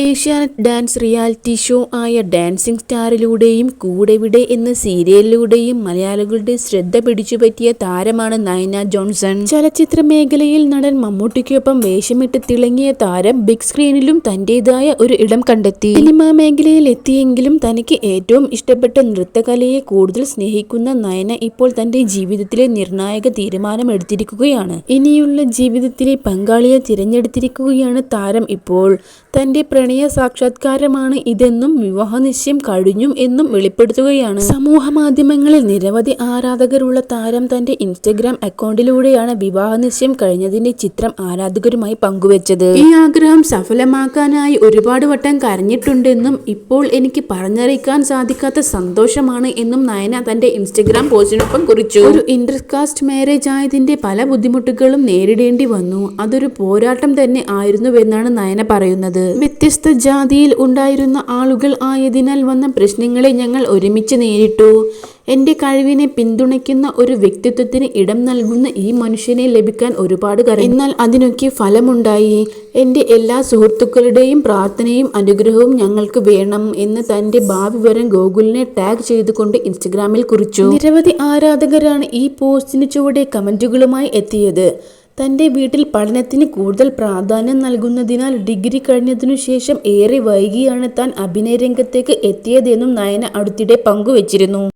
Asianet dance reality show ആയ dancing സ്റ്റാറിലൂടെയും കൂടെവിടെ എന്ന സീരിയലിലൂടെയും മലയാളികളുടെ ശ്രദ്ധ പിടിച്ചുപറ്റിയ താരമാണ് നയന ജോൺസൺ. ചലച്ചിത്ര മേഖലയിൽ നടൻ മമ്മൂട്ടിക്കൊപ്പം വേഷമിട്ട് തിളങ്ങിയ താരം ബിഗ് സ്ക്രീനിലും തന്റേതായ ഒരു ഇടം കണ്ടെത്തി. സിനിമാ മേഖലയിൽ എത്തിയെങ്കിലും തനിക്ക് ഏറ്റവും ഇഷ്ടപ്പെട്ട നൃത്തകലയെ കൂടുതൽ സ്നേഹിക്കുന്ന നയന ഇപ്പോൾ തന്റെ ജീവിതത്തിലെ നിർണായക തീരുമാനം എടുത്തിരിക്കുകയാണ് ഇനിയുള്ള ജീവിതത്തിലെ പങ്കാളിയെ തിരഞ്ഞെടുത്തിരിക്കുകയാണ് താരം ഇപ്പോൾ. തന്റെ പ്രണയ സാക്ഷാത്കാരമാണ് ഇതെന്നും വിവാഹനിശ്ചയം കഴിഞ്ഞു എന്നും വെളിപ്പെടുത്തുകയാണ്. സമൂഹ മാധ്യമങ്ങളിൽ നിരവധി ആരാധകരുള്ള താരം തന്റെ ഇൻസ്റ്റഗ്രാം അക്കൗണ്ടിലൂടെയാണ് വിവാഹനിശ്ചയം കഴിഞ്ഞതിന്റെ ചിത്രം ആരാധകരുമായി പങ്കുവച്ചത്. ഈ ആഗ്രഹം സഫലമാക്കാനായി ഒരുപാട് വട്ടം കരഞ്ഞിട്ടുണ്ടെന്നും ഇപ്പോൾ എനിക്ക് പറഞ്ഞറിയിക്കാൻ സാധിക്കാത്ത സന്തോഷമാണ് എന്നും നയന തന്റെ ഇൻസ്റ്റഗ്രാം പോസ്റ്റിനൊപ്പം കുറിച്ചു. ഒരു ഇന്റർകാസ്റ്റ് മാരേജ് ആയതിന്റെ പല ബുദ്ധിമുട്ടുകളും നേരിടേണ്ടി വന്നു. അതൊരു പോരാട്ടം തന്നെ ആയിരുന്നുവെന്നാണ് നയന പറയുന്നത്. വ്യത്യസ്ത ജാതിയിൽ ഉണ്ടായിരുന്ന ആളുകൾ ആയതിനാൽ വന്ന പ്രശ്നങ്ങളെ ഞങ്ങൾ ഒരുമിച്ച് നേരിട്ടു. എന്റെ കഴിവിനെ പിന്തുണയ്ക്കുന്ന ഒരു വ്യക്തിത്വത്തിന് ഇടം നൽകുന്ന ഈ മനുഷ്യനെ ലഭിക്കാൻ ഒരുപാട് കാര്യം എന്നാൽ അതിനൊക്കെ ഫലമുണ്ടായി. എന്റെ എല്ലാ സുഹൃത്തുക്കളുടെയും പ്രാർത്ഥനയും അനുഗ്രഹവും ഞങ്ങൾക്ക് വേണം എന്ന് തന്റെ ഭാവി വരം ഗോകുലിനെ ടാഗ് ചെയ്തുകൊണ്ട് ഇൻസ്റ്റഗ്രാമിൽ കുറിച്ചു. നിരവധി ആരാധകരാണ് ഈ പോസ്റ്റിന് ചുവടെ കമന്റുകളുമായി എത്തിയത്. തന്റെ വീട്ടിൽ പഠനത്തിന് കൂടുതൽ പ്രാധാന്യം നൽകുന്നതിനാൽ ഡിഗ്രി കഴിഞ്ഞതിനു ശേഷം ഏറെ വൈകിയാണ് താൻ അഭിനയ രംഗത്തേക്ക് എത്തിയതെന്നും നയന അടുത്തിടെ പങ്കുവച്ചിരുന്നു.